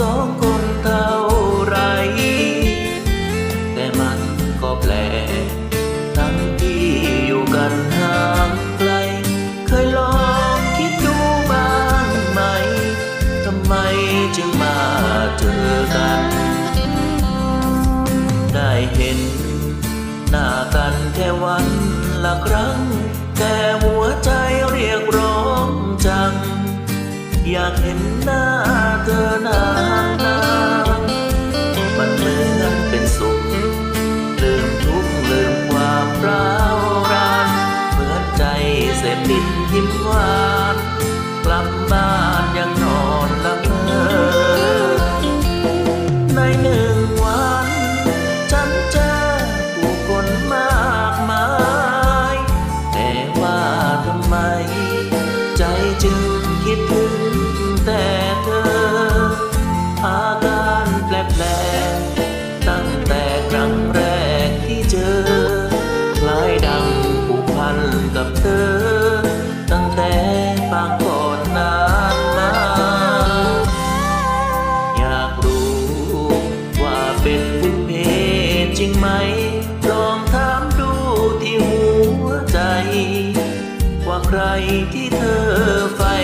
สองคนเท่าไร แต่มันก็แปลกทั้งที่อยู่กันห่างไกล เคยลองคิดดูบ้างไหม ทำไมจึงมาเจอกัน ได้เห็น หน้ากันแค่วันละครั้ง ยิ้มหวานกลับบ้านยังนอนละเมอในหนึ่งวัน ฉันเจอผู้คนมากมาย แต่ว่าทำไม ใจจึงคิดถึงแต่เธอ อาการแปลก ลองถามดูที่หัวใจ ว่าใครที่เธอใฝ่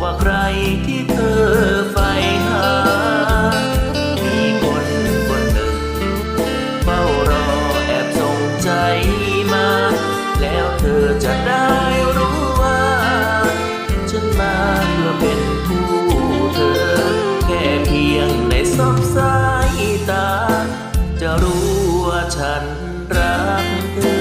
ว่าใครที่เธอใฝ่หา มีคนคนหนึ่งเฝ้ารอแอบส่งใจมา แล้วเธอจะได้รู้ว่า ฉันมาเพื่อเป็นผู้เธอ แค่เพียงในสบสายตา จะรู้ว่าฉันรักเธอ